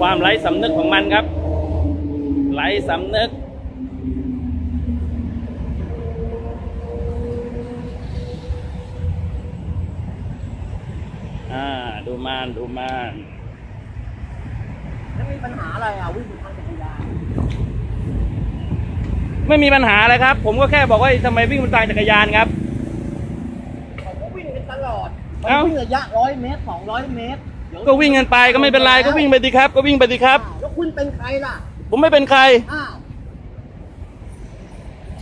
ความไร้สำนึกของมันครับ ไร้สำนึก อ่า ดูมานดูมานแล้วมีปัญหาอะไรอะวิ่งอยู่ทางจักรยานไม่มีปัญหาอะไรครับ ผมก็แค่บอกว่าทำไมวิ่งบนทางจักรยานครับเขาก็วิ่งกันตลอดเอ้าวิ่งระยะร้อยเมตรสองร้อยเมตรเดี๋ย ก็วิ่งกันไปก็ไม่เป็นไรก็วิ่งไปดีครับ ก็วิ่งไปดีครับอ้าวแล้วคุณเป็นใครล่ะ ผมไม่เป็นใคร อ้าว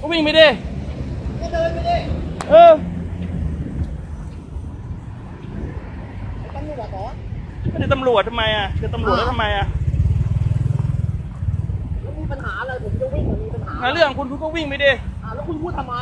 ก็วิ่งไปดิก็เดินไปดิเออไอ้ตำรวจเหรอไม่ได้ตำรวจทำไมอะคือตำรวจแล้วทำไมอะแล้วมีปัญหาอะไรผมจะวิ่งมันมีปัญหาหาเรื่องคุณคุณก็วิ่งไปดิอ่าแล้วคุณพูดทำไม